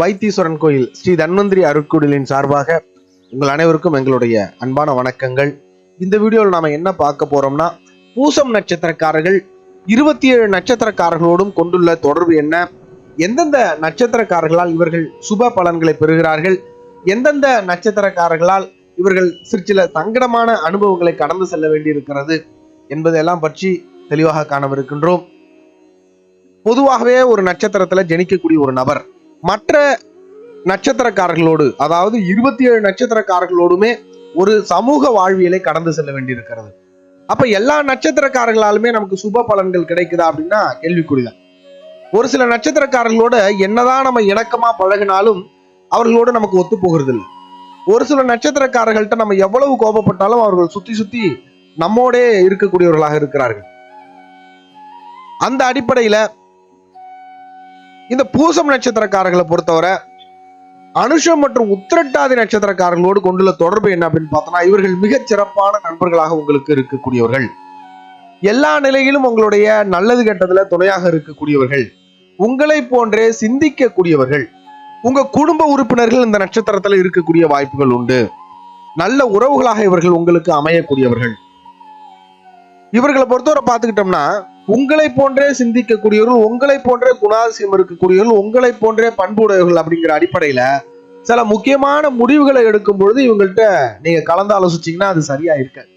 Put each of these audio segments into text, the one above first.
வைத்தீஸ்வரன் கோயில் ஸ்ரீ தன்வந்திரி அருட்குடிலின் சார்பாக உங்கள் அனைவருக்கும் எங்களுடைய அன்பான வணக்கங்கள். இந்த வீடியோவில் நாம என்ன பார்க்க போறோம்னா பூசம் நட்சத்திரக்காரர்கள் இருபத்தி ஏழு நட்சத்திரக்காரர்களோடும் கொண்டுள்ள தொடர்பு என்ன? எந்தெந்த நட்சத்திரக்காரர்களால் இவர்கள் சுப பலன்களை பெறுகிறார்கள்? எந்தெந்த நட்சத்திரக்காரர்களால் இவர்கள் சிற்சில சங்கடமான அனுபவங்களை கடந்து செல்ல வேண்டியிருக்கிறது என்பதெல்லாம் பற்றி தெளிவாக காணவிருக்கின்றோம். பொதுவாகவே ஒரு நட்சத்திரத்துல ஜனிக்கக்கூடிய ஒரு நபர் மற்ற நட்சத்திரக்காரர்களோடு அதாவது இருபத்தி ஏழு நட்சத்திரக்காரர்களோடுமே ஒரு சமூக வாழ்வியலை கடந்து செல்ல வேண்டியிருக்கிறது. அப்ப எல்லா நட்சத்திரக்காரர்களாலுமே நமக்கு சுப பலன்கள் கிடைக்குதா அப்படின்னா கேள்விக்குறிதான். ஒரு சில நட்சத்திரக்காரர்களோட என்னதான் நம்ம இணக்கமா பழகினாலும் அவர்களோடு நமக்கு ஒத்து போகிறது இல்லை ஒரு சில நட்சத்திரக்காரர்கள்ட்ட நம்ம எவ்வளவு கோபப்பட்டாலும் அவர்கள் சுத்தி சுத்தி நம்மோடே இருக்கக்கூடியவர்களாக இருக்கிறார்கள். அந்த அடிப்படையில இந்த பூசம் நட்சத்திரக்காரர்களை பொறுத்தவரை அனுஷம் மற்றும் உத்திரட்டாதி நட்சத்திரக்காரர்களோடு கொண்டுள்ள தொடர்பு என்ன அப்படின்னு பார்த்தோம்னா இவர்கள் மிகச் சிறப்பான நண்பர்களாக உங்களுக்கு இருக்கக்கூடியவர்கள். எல்லா நிலையிலும் உங்களுடைய நல்லது கெட்டதுல துணையாக இருக்கக்கூடியவர்கள். உங்களை போன்றே சிந்திக்கக்கூடியவர்கள். உங்க குடும்ப உறுப்பினர்கள் இந்த நட்சத்திரத்துல இருக்கக்கூடிய வாய்ப்புகள் உண்டு. நல்ல உறவுகளாக இவர்கள் உங்களுக்கு அமையக்கூடியவர்கள். இவர்களை பொறுத்தவரை பார்த்துக்கிட்டோம்னா உங்களை போன்றே சிந்திக்கக்கூடியவர்கள் உங்களை போன்றே குணாதிசயம் இருக்கக்கூடியவர்கள் உங்களை போன்றே பண்புடையவர்கள் அப்படிங்கிற அடிப்படையில சில முக்கியமான முடிவுகளை எடுக்கும் பொழுது இவங்கள்ட்ட நீங்க கலந்து ஆலோசிச்சீங்கன்னா அது சரியா இருக்காது.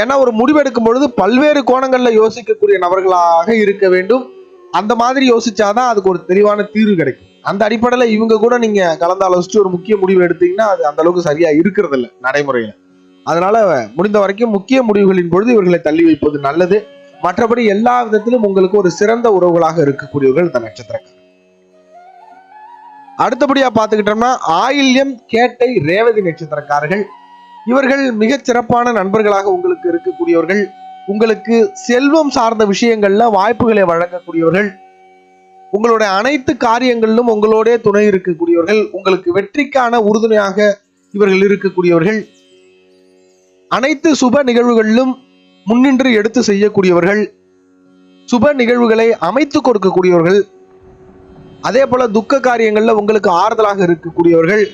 ஏன்னா ஒரு முடிவு எடுக்கும் பொழுது பல்வேறு கோணங்கள்ல யோசிக்கக்கூடிய நபர்களாக இருக்க வேண்டும். அந்த மாதிரி யோசிச்சாதான் அதுக்கு ஒரு தெளிவான தீர்வு கிடைக்கும். அந்த அடிப்படையில இவங்க கூட நீங்க கலந்து ஆலோசிச்சு ஒரு முக்கிய முடிவு எடுத்தீங்கன்னா அது அந்த அளவுக்கு சரியா இருக்கிறது இல்லை நடைமுறையில. அதனால முடிந்த வரைக்கும் முக்கிய முடிவுகளின் பொழுது இவர்களை தள்ளி வைப்பது நல்லது. மற்றபடி எல்லா விதத்திலும் உங்களுக்கு ஒரு சிறந்த உறவுகளாக இருக்கக்கூடியவர்கள் இந்த நட்சத்திரக்காரர். அடுத்தபடியா பார்த்துக்கிட்டோம்னா ஆயில்யம் கேட்டை ரேவதி நட்சத்திரக்காரர்கள். இவர்கள் மிகச் சிறப்பான நண்பர்களாக உங்களுக்கு இருக்கக்கூடியவர்கள். உங்களுக்கு செல்வம் சார்ந்த விஷயங்கள்ல வாய்ப்புகளை வழங்கக்கூடியவர்கள். உங்களுடைய அனைத்து காரியங்களிலும் உங்களோட துணை இருக்கக்கூடியவர்கள். உங்களுக்கு வெற்றிக்கான உறுதுணையாக இவர்கள் இருக்கக்கூடியவர்கள். அனைத்து சுப நிகழ்வுகளிலும் முன்னின்று எடுத்து செய்யக்கூடியவர்கள் சுப நிகழ்வுகளை அமைத்து கொடுக்கக்கூடியவர்கள் அதே போல துக்க காரியங்கள்ல உங்களுக்கு ஆறுதலாக இருக்கக்கூடியவர்கள்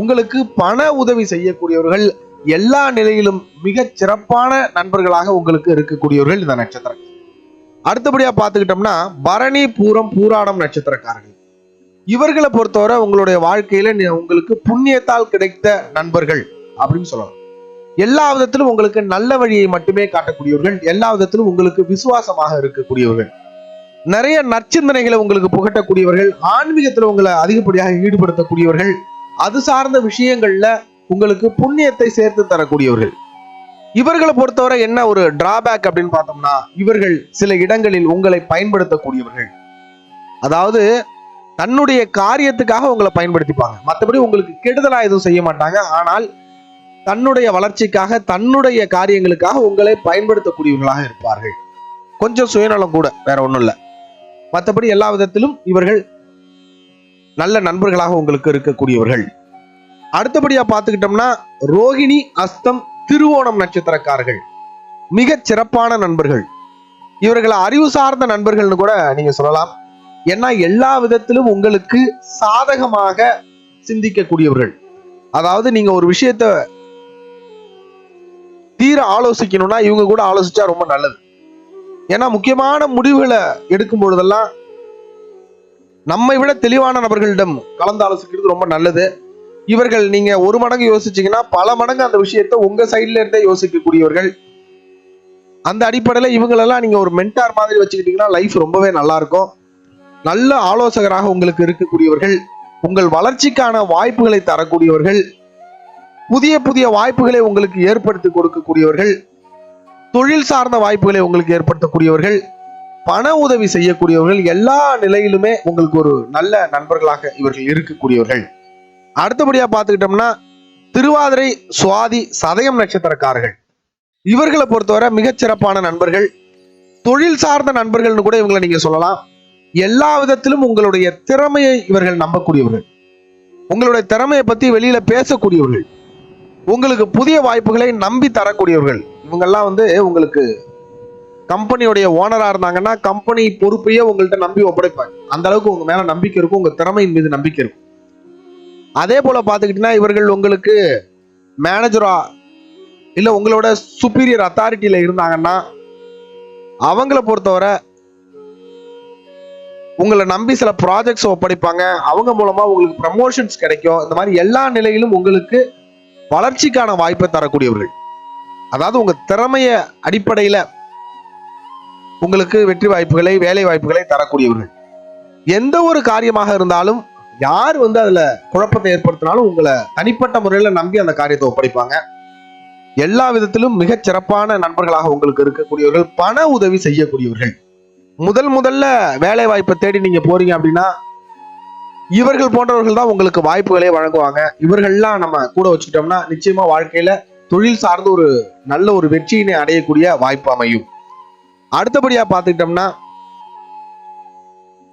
உங்களுக்கு பண உதவி செய்யக்கூடியவர்கள் எல்லா நிலையிலும் மிக சிறப்பான நண்பர்களாக உங்களுக்கு இருக்கக்கூடியவர்கள் இந்த நட்சத்திரம் அடுத்தபடியா பார்த்துக்கிட்டோம்னா பரணி பூரம் பூராடம் நட்சத்திரக்காரர்கள். இவர்களை பொறுத்தவரை உங்களுடைய வாழ்க்கையில உங்களுக்கு புண்ணியத்தால் கிடைத்த நண்பர்கள் அப்படின்னு சொல்லலாம். எல்லா விதத்திலும் உங்களுக்கு நல்ல வழியை மட்டுமே காட்டக்கூடியவர்கள் எல்லா விதத்திலும் உங்களுக்கு விசுவாசமாக இருக்கக்கூடியவர்கள். நிறைய நற்சிந்தனைகளை உங்களுக்கு புகட்டக்கூடியவர்கள் ஆன்மீகத்துல உங்களை அதிகப்படியாக ஈடுபடுத்தக்கூடியவர்கள் அது சார்ந்த விஷயங்கள்ல உங்களுக்கு புண்ணியத்தை சேர்த்து தரக்கூடியவர்கள். இவர்களை பொறுத்தவரை என்ன ஒரு டிராபேக் அப்படின்னு பார்த்தோம்னா இவர்கள் சில இடங்களில் உங்களை பயன்படுத்தக்கூடியவர்கள். அதாவது தன்னுடைய காரியத்துக்காக உங்களை பயன்படுத்திப்பாங்க. மற்றபடி உங்களுக்கு கெடுதலா எதுவும் செய்ய மாட்டாங்க. ஆனால் தன்னுடைய வளர்ச்சிக்காக தன்னுடைய காரியங்களுக்காக உங்களை பயன்படுத்தக்கூடியவர்களாக இருப்பார்கள். கொஞ்சம் சுயநலம் கூட வேற ஒன்றும் இல்லை. மற்றபடி எல்லா விதத்திலும் இவர்கள் நல்ல நண்பர்களாக உங்களுக்கு இருக்கக்கூடியவர்கள். அடுத்தபடியா பார்த்துக்கிட்டோம்னா ரோகிணி அஸ்தம் திருவோணம் நட்சத்திரக்காரர்கள். மிக சிறப்பான நண்பர்கள். இவர்களை அறிவு சார்ந்த நண்பர்கள்னு கூட நீங்க சொல்லலாம். ஏன்னா எல்லா விதத்திலும் உங்களுக்கு சாதகமாக சிந்திக்கக்கூடியவர்கள். அதாவது நீங்க ஒரு விஷயத்த தீர ஆலோசிக்கணும்னா இவங்க கூட ஆலோசிச்சா ரொம்ப நல்லது. ஏன்னா முக்கியமான முடிவுகளை எடுக்கும் பொழுதெல்லாம் நம்மை விட தெளிவான நபர்களிடம் கலந்து ஆலோசிக்கிறது ரொம்ப நல்லது. இவர்கள் நீங்க ஒரு மடங்கு யோசிச்சீங்கன்னா பல மடங்கு அந்த விஷயத்தை உங்க சைட்ல இருந்தே யோசிக்கக்கூடியவர்கள். அந்த அடிப்படையில இவங்களெல்லாம் நீங்க ஒரு மென்டார் மாதிரி வச்சுக்கிட்டீங்கன்னா லைஃப் ரொம்பவே நல்லா இருக்கும் நல்ல ஆலோசகராக உங்களுக்கு இருக்கக்கூடியவர்கள் உங்கள் வளர்ச்சிக்கான வாய்ப்புகளை தரக்கூடியவர்கள் புதிய புதிய வாய்ப்புகளை உங்களுக்கு ஏற்படுத்தி கொடுக்கக்கூடியவர்கள் தொழில் சார்ந்த வாய்ப்புகளை உங்களுக்கு ஏற்படுத்தக்கூடியவர்கள் பண உதவி செய்யக்கூடியவர்கள் எல்லா நிலையிலுமே உங்களுக்கு ஒரு நல்ல நண்பர்களாக இவர்கள் இருக்கக்கூடியவர்கள். அடுத்தபடியா பார்த்துக்கிட்டோம்னா திருவாதிரை சுவாதி சதயம் நட்சத்திரக்காரர்கள். இவர்களை பொறுத்தவரை மிகச்சிறப்பான நண்பர்கள். தொழில் சார்ந்த நண்பர்கள்னு கூட இவங்களை நீங்க சொல்லலாம். எல்லா விதத்திலும் உங்களுடைய திறமையை இவர்கள் நம்பக்கூடியவர்கள். உங்களுடைய திறமையை பத்தி வெளியில பேசக்கூடியவர்கள். உங்களுக்கு புதிய வாய்ப்புகளை நம்பி தரக்கூடியவர்கள். இவங்கெல்லாம் வந்து உங்களுக்கு கம்பெனியுடைய ஓனரா இருந்தாங்கன்னா கம்பெனி பொறுப்பையே உங்கள்கிட்ட நம்பி ஒப்படைப்பாங்க. அந்த அளவுக்கு உங்க மேல நம்பிக்கை இருக்கும் உங்க திறமையின் மீது நம்பிக்கை இருக்கும். அதே போல பாத்துக்கிட்டீங்கன்னா இவர்கள் உங்களுக்கு மேனேஜரா இல்ல உங்களோட சுப்பீரியர் அத்தாரிட்டியில இருந்தாங்கன்னா அவங்கள பொறுத்தவரை உங்களை நம்பி சில ப்ராஜெக்ட்ஸ் ஒப்படைப்பாங்க. அவங்க மூலமா உங்களுக்கு ப்ரமோஷன்ஸ் கிடைக்கும். இந்த மாதிரி எல்லா நிலையிலும் உங்களுக்கு வளர்ச்சிக்கான வாய்ப்பை தரக்கூடியவர்கள். அதாவது உங்க திறமைய அடிப்படையில உங்களுக்கு வெற்றி வாய்ப்புகளை வேலை வாய்ப்புகளை தரக்கூடியவர்கள். எந்த ஒரு காரியமாக இருந்தாலும் யார் வந்து அதுல குழப்பத்தை ஏற்படுத்தினாலும் உங்களை தனிப்பட்ட முறையில நம்பி அந்த காரியத்தை ஒப்படைப்பாங்க. எல்லா விதத்திலும் மிகச் சிறப்பான நண்பர்களாக உங்களுக்கு இருக்கக்கூடியவர்கள் பண உதவி செய்யக்கூடியவர்கள். முதல் முதல்ல வேலை வாய்ப்பை தேடி நீங்க போறீங்க அப்படின்னா இவர்கள் போன்றவர்கள் தான் உங்களுக்கு வாய்ப்புகளை வழங்குவாங்க. இவர்கள்லாம் நம்ம கூட வச்சுக்கிட்டோம்னா நிச்சயமா வாழ்க்கையில தொழில் சார்ந்து ஒரு நல்ல ஒரு வெற்றியினை அடையக்கூடிய வாய்ப்பு அமையும். அடுத்தபடியா பார்த்துக்கிட்டோம்னா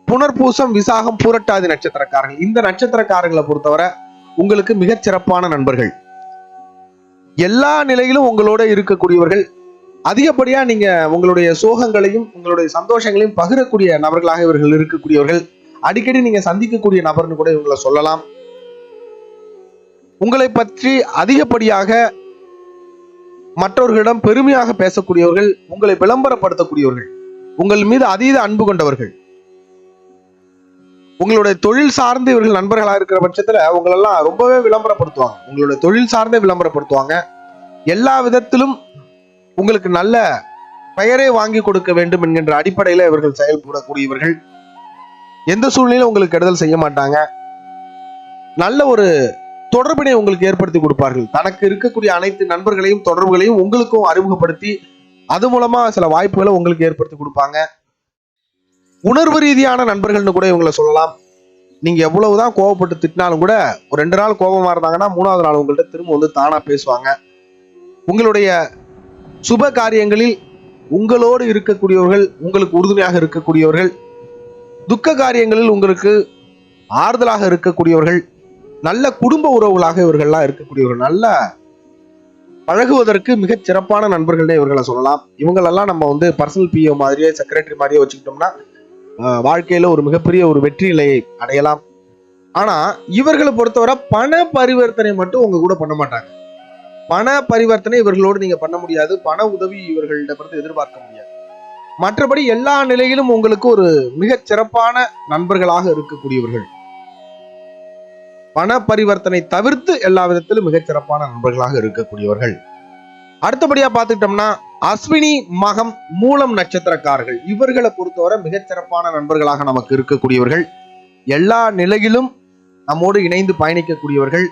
புனர்பூசம் விசாகம் பூரட்டாதி நட்சத்திரக்காரர்கள். இந்த நட்சத்திரக்காரர்களை பொறுத்தவரை உங்களுக்கு மிகச் சிறப்பான நண்பர்கள். எல்லா நிலையிலும் உங்களோட இருக்கக்கூடியவர்கள் அதிகப்படியா நீங்க உங்களுடைய சோகங்களையும் உங்களுடைய சந்தோஷங்களையும் பகிரக்கூடிய நபர்களாக இவர்கள் இருக்கக்கூடியவர்கள். அடிக்கடி நீங்க சந்திக்கக்கூடிய நபர்னு கூட இவங்களை சொல்லலாம். உங்களை பற்றி அதிகப்படியாக மற்றவர்களிடம் பெருமையாக பேசக்கூடியவர்கள் உங்களை விளம்பரப்படுத்தக்கூடியவர்கள் உங்கள் மீது அதீத அன்பு கொண்டவர்கள். உங்களுடைய தொழில் சார்ந்து இவர்கள் நண்பர்களாக இருக்கிற பட்சத்துல உங்களெல்லாம் ரொம்பவே விளம்பரப்படுத்துவாங்க. உங்களுடைய தொழில் சார்ந்தே விளம்பரப்படுத்துவாங்க. எல்லா விதத்திலும் உங்களுக்கு நல்ல பெயரை வாங்கி கொடுக்க வேண்டும் என்கின்ற அடிப்படையில இவர்கள் செயல்படக்கூடியவர்கள். எந்த சூழ்நிலையிலும் உங்களுக்கு கெடுதல் செய்ய மாட்டாங்க. நல்ல ஒரு தொடர்பினை உங்களுக்கு ஏற்படுத்தி கொடுப்பார்கள். தனக்கு இருக்கக்கூடிய அனைத்து நண்பர்களையும் தொடர்புகளையும் உங்களுக்கும் அறிமுகப்படுத்தி அது மூலமா சில வாய்ப்புகளை உங்களுக்கு ஏற்படுத்தி கொடுப்பாங்க. உணர்வு ரீதியான நண்பர்கள்னு கூட இவங்களை சொல்லலாம். நீங்க எவ்வளவுதான் கோவப்பட்டு திட்டினாலும் கூட ஒரு ரெண்டு நாள் கோபமா இருந்தாங்கன்னா மூணாவது நாள் உங்கள்ட்ட திரும்ப வந்து தானா பேசுவாங்க. உங்களுடைய சுப காரியங்களில் உங்களோடு இருக்கக்கூடியவர்கள் உங்களுக்கு உறுதுணையாக இருக்கக்கூடியவர்கள் துக்க காரியங்களில் உங்களுக்கு ஆறுதலாக இருக்கக்கூடியவர்கள் நல்ல குடும்ப உறவுகளாக இவர்கள்லாம் இருக்கக்கூடியவர்கள் நல்ல பழகுவதற்கு மிகச் சிறப்பான நண்பர்கள்னே இவர்களை சொல்லலாம். இவங்களெல்லாம் நம்ம வந்து பர்சனல் பிஓ மாதிரியே செக்ரட்டரி மாதிரியே வச்சுக்கிட்டோம்னா ஆஹ், வாழ்க்கையில ஒரு மிகப்பெரிய ஒரு வெற்றி நிலையை அடையலாம். ஆனா இவர்களை பொறுத்தவரை பண பரிவர்த்தனை மட்டும் உங்க கூட பண்ண மாட்டாங்க. பண பரிவர்த்தனை இவர்களோடு நீங்க பண்ண முடியாது. பண உதவி இவர்களிடமிருந்து எதிர்பார்க்க முடியாது. மற்றபடி எல்லா நிலையிலும் உங்களுக்கு ஒரு மிகச் சிறப்பான நண்பர்களாக இருக்கக்கூடியவர்கள். பண பரிவர்த்தனை தவிர்த்து எல்லா விதத்திலும் மிகச் சிறப்பான நண்பர்களாக இருக்கக்கூடியவர்கள். அடுத்தபடியா பார்த்துக்கிட்டோம்னா அஸ்வினி மகம் மூலம் நட்சத்திரக்காரர்கள். இவர்களை பொறுத்தவரை மிகச் சிறப்பான நண்பர்களாக நமக்கு இருக்கக்கூடியவர்கள். எல்லா நிலையிலும் நம்மோடு இணைந்து பயணிக்கக்கூடியவர்கள்.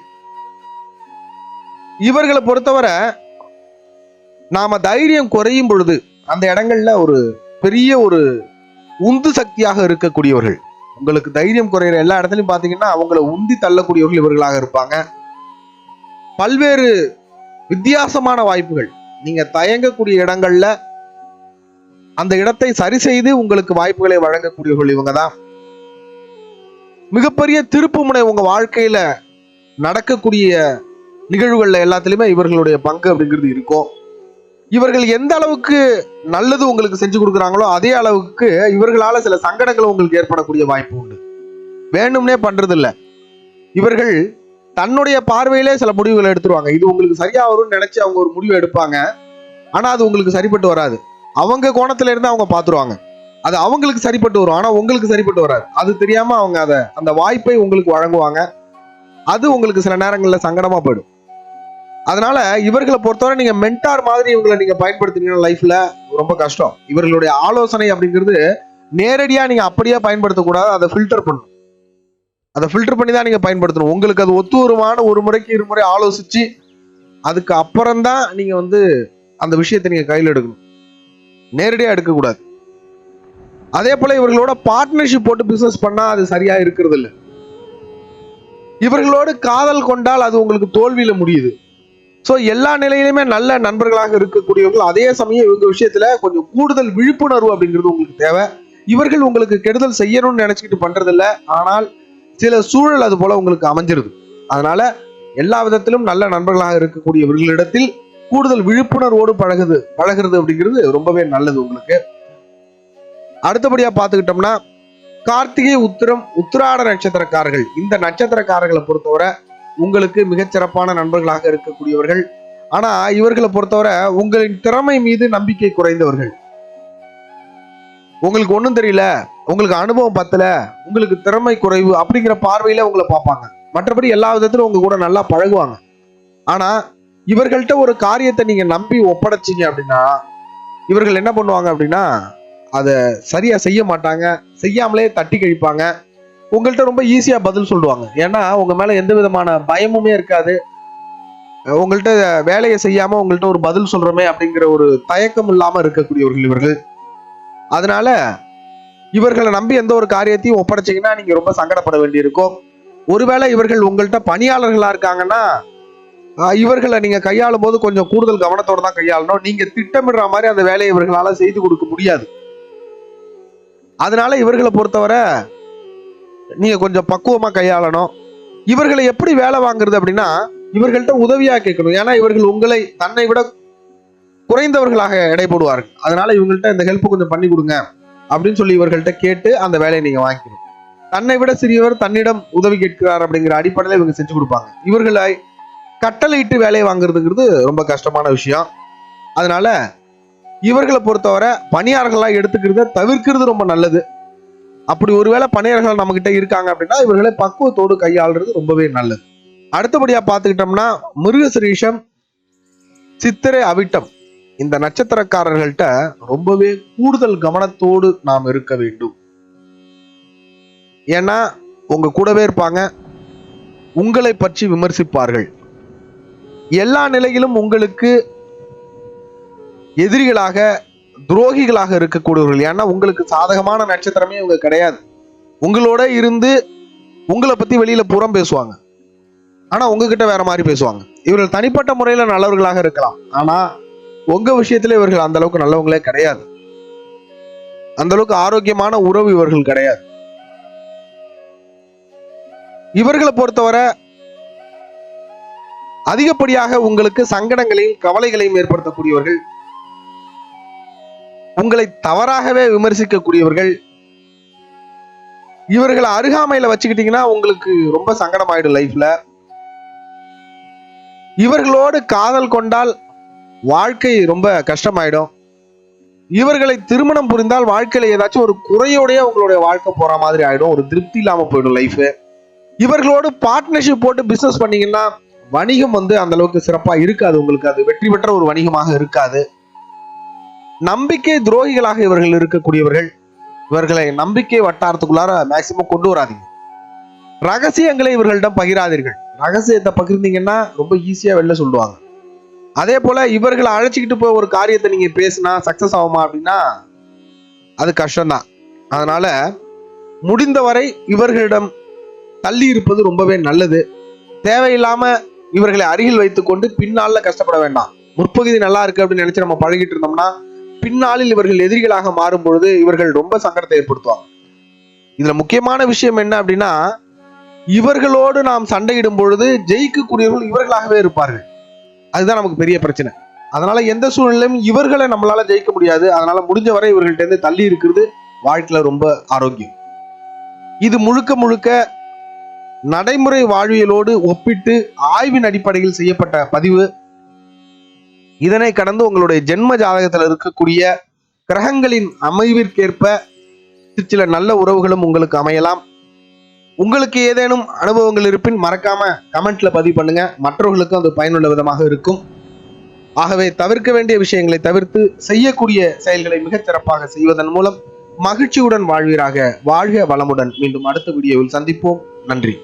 இவர்களை பொறுத்தவரை நாம தைரியம் குறையும் பொழுது அந்த இடங்கள்ல ஒரு பெரிய ஒரு உந்து சக்தியாக இருக்கக்கூடியவர்கள். உங்களுக்கு தைரியம் குறையிற எல்லா இடத்துலையும் பார்த்தீங்கன்னா அவங்கள உந்தி தள்ளக்கூடியவர்கள் இவர்களாக இருப்பாங்க. பல்வேறு வித்தியாசமான வாய்ப்புகள். நீங்க தயங்கக்கூடிய இடங்கள்ல அந்த இடத்தை சரி செய்து உங்களுக்கு வாய்ப்புகளை வழங்கக்கூடியவர்கள் இவங்க தான் மிகப்பெரிய திருப்புமுனை உங்க வாழ்க்கையில நடக்கக்கூடிய நிகழ்வுகள்ல எல்லாத்துலயுமே இவர்களுடைய பங்கு அப்படிங்கிறது இருக்கும். இவர்கள் எந்த அளவுக்கு நல்லது உங்களுக்கு செஞ்சு கொடுக்குறாங்களோ அதே அளவுக்கு இவர்களால் சில சங்கடங்கள் உங்களுக்கு ஏற்படக்கூடிய வாய்ப்பு உண்டு. வேணும்னே பண்ணுறதில்ல இவர்கள் தன்னுடைய பார்வையிலே சில முடிவுகளை எடுத்துருவாங்க. இது உங்களுக்கு சரியா வரும்னு நினச்சி அவங்க ஒரு முடிவு எடுப்பாங்க. ஆனால் அது உங்களுக்கு சரிப்பட்டு வராது. அவங்க கோணத்துல இருந்து அவங்க பார்த்துருவாங்க அது அவங்களுக்கு சரிப்பட்டு வரும். ஆனால் உங்களுக்கு சரிப்பட்டு வராது. அது தெரியாமல் அவங்க அதை அந்த வாய்ப்பை உங்களுக்கு வழங்குவாங்க. அது உங்களுக்கு சில நேரங்களில் சங்கடமாக போயிடும். அதனால இவர்களை பொறுத்தவரை நீங்க மென்டார் மாதிரி இவங்களை நீங்க பயன்படுத்துனீங்கன்னா லைஃப்ல ரொம்ப கஷ்டம். இவர்களுடைய ஆலோசனை அப்படிங்கிறது நேரடியா நீங்க அப்படியே பயன்படுத்தக்கூடாது. அதை ஃபில்டர் பண்ணணும். அதை ஃபில்டர் பண்ணி தான் நீங்க பயன்படுத்தணும். உங்களுக்கு அது ஒத்து வருமான ஒரு முறைக்கு இருமுறை ஆலோசிச்சு அதுக்கு அப்புறம் தான் நீங்க வந்து அந்த விஷயத்தை நீங்க கையில் எடுக்கணும். நேரடியா எடுக்கக்கூடாது. அதே போல இவர்களோட பார்ட்னர்ஷிப் போட்டு பிசினஸ் பண்ணா அது சரியா இருக்கிறது இல்லை இவர்களோடு காதல் கொண்டால் அது உங்களுக்கு தோல்வியில முடியுது. ஸோ எல்லா நிலையிலுமே நல்ல நண்பர்களாக இருக்கக்கூடியவர்கள் அதே சமயம் இவங்க விஷயத்துல கொஞ்சம் கூடுதல் விழிப்புணர்வு அப்படிங்கிறது உங்களுக்கு தேவை. இவர்கள் உங்களுக்கு கெடுதல் செய்யணும்னு நினைச்சுக்கிட்டு பண்றதில்ல. ஆனால் சில சூழல் அது போல உங்களுக்கு அமைஞ்சிருது. அதனால எல்லா விதத்திலும் நல்ல நண்பர்களாக இருக்கக்கூடியவர்களிடத்தில் கூடுதல் விழிப்புணர்வோடு பழகுது பழகிறது அப்படிங்கிறது ரொம்பவே நல்லது உங்களுக்கு. அடுத்தபடியா பார்த்துக்கிட்டோம்னா கார்த்திகை உத்திரம் உத்திராட நட்சத்திரக்காரர்கள். இந்த நட்சத்திரக்காரர்களை பொறுத்தவரை உங்களுக்கு மிகச்சிறப்பான நண்பர்களாக இருக்கக்கூடியவர்கள். ஆனா இவர்களை பொறுத்தவரை உங்களின் திறமை மீது நம்பிக்கை குறைந்தவர்கள். உங்களுக்கு ஒன்றும் தெரியல உங்களுக்கு அனுபவம் பத்தல உங்களுக்கு திறமை குறைவு அப்படிங்கிற பார்வையில உங்களை பார்ப்பாங்க. மற்றபடி எல்லா விதத்திலும் உங்க கூட நல்லா பழகுவாங்க. ஆனா இவர்கள்ட்ட ஒரு காரியத்தை நீங்க நம்பி ஒப்படைச்சீங்க அப்படின்னா இவர்கள் என்ன பண்ணுவாங்க அப்படின்னா அதை சரியா செய்ய மாட்டாங்க செய்யாமலே தட்டி கழிப்பாங்க. உங்கள்கிட்ட ரொம்ப ஈஸியாக பதில் சொல்லுவாங்க. ஏன்னா உங்க மேலே எந்த விதமான பயமுமே இருக்காது. உங்கள்கிட்ட வேலையை செய்யாமல் உங்கள்கிட்ட ஒரு பதில் சொல்கிறோமே அப்படிங்கிற ஒரு தயக்கம் இல்லாமல் இருக்கக்கூடியவர்கள் இவர்கள். அதனால இவர்களை நம்பி எந்த ஒரு காரியத்தையும் ஒப்படைச்சீங்கன்னா நீங்க ரொம்ப சங்கடப்பட வேண்டியிருக்கும். ஒருவேளை இவர்கள் உங்கள்கிட்ட பணியாளர்களா இருக்காங்கன்னா ஆஹ், இவர்களை நீங்கள் கையாளும் போது கொஞ்சம் கூடுதல் கவனத்தோட தான் கையாளணும். நீங்க திட்டமிடுற மாதிரி அந்த வேலையை இவர்களால செய்து கொடுக்க முடியாது. அதனால இவர்களை பொறுத்தவரை நீங்கள் கொஞ்சம் பக்குவமா கையாளணும். இவர்களை எப்படி வேலை வாங்குறது அப்படின்னா இவர்கள்ட்ட உதவியாக கேட்கணும். ஏன்னா இவர்கள் உங்களை தன்னை விட குறைந்தவர்களாக எடை போடுவார்கள். அதனால இவங்கள்ட்ட இந்த ஹெல்ப் கொஞ்சம் பண்ணி கொடுங்க அப்படின்னு சொல்லி இவர்கள்ட்ட கேட்டு அந்த வேலையை நீங்கள் வாங்கிக்கணும். தன்னை விட சிறியவர் தன்னிடம் உதவி கேட்கிறார் அப்படிங்கிற அடிப்படையில் இவங்க செஞ்சு கொடுப்பாங்க. இவர்களை கட்டளையிட்டு வேலையை வாங்குறதுங்கிறது ரொம்ப கஷ்டமான விஷயம். அதனால இவர்களை பொறுத்தவரை பணியாளர்களாக எடுத்துக்கிறத தவிர்க்கிறது ரொம்ப நல்லது. அப்படி ஒருவேளை பணியாளர்கள் நம்ம கிட்ட இருக்காங்க அப்படின்னா இவர்களை பக்குவத்தோடு கையாளுறது ரொம்பவே நல்லது. அடுத்தபடியா பார்த்துக்கிட்டோம்னா மிருகசிரீஷம் சித்திரை அவிட்டம் இந்த நட்சத்திரக்காரர்கள்ட்ட ரொம்பவே கூடுதல் கவனத்தோடு நாம் இருக்க வேண்டும். ஏன்னா உங்க கூடவே இருப்பாங்க. உங்களை பற்றி விமர்சிப்பார்கள். எல்லா நிலையிலும் உங்களுக்கு எதிரிகளாக துரோகிகளாக இருக்கக்கூடியவர்கள். ஏன்னா உங்களுக்கு சாதகமான நட்சத்திரமே இவங்க கிடையாது. உங்களோட இருந்து உங்களை பத்தி வெளியில புறம் பேசுவாங்க. ஆனா உங்ககிட்ட வேற மாதிரி பேசுவாங்க. இவர்கள் தனிப்பட்ட முறையில நல்லவர்களாக இருக்கலாம். ஆனா உங்க விஷயத்துல இவர்கள் அந்த அளவுக்கு நல்லவங்களே கிடையாது. அந்த அளவுக்கு ஆரோக்கியமான உறவு இவர்கள் கிடையாது. இவர்களை பொறுத்தவரை அதிகப்படியாக உங்களுக்கு சங்கடங்களையும் கவலைகளையும் ஏற்படுத்தக்கூடியவர்கள் உங்களை தவறாகவே விமர்சிக்கக்கூடியவர்கள் இவர்களை அருகாமையில வச்சுக்கிட்டீங்கன்னா உங்களுக்கு ரொம்ப சங்கடமாயிடும் லைஃப்ல இவர்களோடு காதல் கொண்டால் வாழ்க்கை ரொம்ப கஷ்டமாயிடும். இவர்களை திருமணம் புரிந்தால் வாழ்க்கையில ஏதாச்சும் ஒரு குறையோடைய உங்களுடைய வாழ்க்கை போற மாதிரி ஆயிடும் ஒரு திருப்தி இல்லாம போயிடும் லைஃப் இவர்களோடு பார்ட்னர்ஷிப் போட்டு பிசினஸ் பண்ணீங்கன்னா வணிகம் வந்து அந்த அளவுக்கு சிறப்பா இருக்காது உங்களுக்கு அது வெற்றி பெற்ற ஒரு வணிகமாக இருக்காது. நம்பிக்கை துரோகிகளாக இவர்கள் இருக்கக்கூடியவர்கள் இவர்களை நம்பிக்கை வட்டாரத்துக்குள்ளார மேக்சிமம் கொண்டு வராதீங்க. ரகசியங்களை இவர்களிடம் பகிராதீர்கள். ரகசியத்தை பகிர்ந்தீங்கன்னா ரொம்ப ஈஸியா வெளில சொல்லுவாங்க. அதே போல இவர்களை அழைச்சிக்கிட்டு போய் ஒரு காரியத்தை நீங்க பேசினா சக்சஸ் ஆகுமா அப்படின்னா அது கஷ்டம்தான். அதனால முடிந்தவரை இவர்களிடம் தள்ளி இருப்பது ரொம்பவே நல்லது. தேவையில்லாம இவர்களை அருகில் வைத்துக்கொண்டு பின்னால கஷ்டப்பட வேண்டாம். முற்பகுதி நல்லா இருக்கு அப்படின்னு நினைச்சு நம்ம பழகிட்டு இருந்தோம்னா பின்னாளில் இவர்கள் எதிரிகளாக மாறும் பொழுது இவர்கள் ரொம்ப சங்கடத்தை ஏற்படுத்துவாங்க. இதுல முக்கியமான விஷயம் என்ன அப்படின்னா இவர்களோடு நாம் சண்டையிடும் பொழுது ஜெயிக்கக்கூடியவர்கள் இவர்களாகவே இருப்பார்கள். அதுதான் நமக்கு பெரிய பிரச்சனை. அதனால எந்த சூழ்நிலையும் இவர்களை நம்மளால ஜெயிக்க முடியாது. அதனால முடிஞ்ச வரை இவர்கள்ட்ட இருந்து தள்ளி இருக்கிறது வாழ்க்கையில ரொம்ப ஆரோக்கியம். இது முழுக்க முழுக்க நடைமுறை வாழ்வியலோடு ஒப்பிட்டு ஆய்வின் அடிப்படையில் செய்யப்பட்ட பதிவு. இதனை கடந்து உங்களுடைய ஜென்ம ஜாதகத்தில் இருக்கக்கூடிய கிரகங்களின் அமைவிற்கேற்ப சில நல்ல உறவுகளும் உங்களுக்கு அமையலாம். உங்களுக்கு ஏதேனும் அனுபவங்கள் இருப்பின் மறக்காம கமெண்ட்ல பதிவு பண்ணுங்க. மற்றவர்களுக்கும் அது பயனுள்ள விதமாக இருக்கும். ஆகவே தவிர்க்க வேண்டிய விஷயங்களை தவிர்த்து செய்யக்கூடிய செயல்களை மிகச் சிறப்பாக செய்வதன் மூலம் மகிழ்ச்சியுடன் வாழ்வீராக. வாழ்க வளமுடன். மீண்டும் அடுத்த வீடியோவில் சந்திப்போம். நன்றி.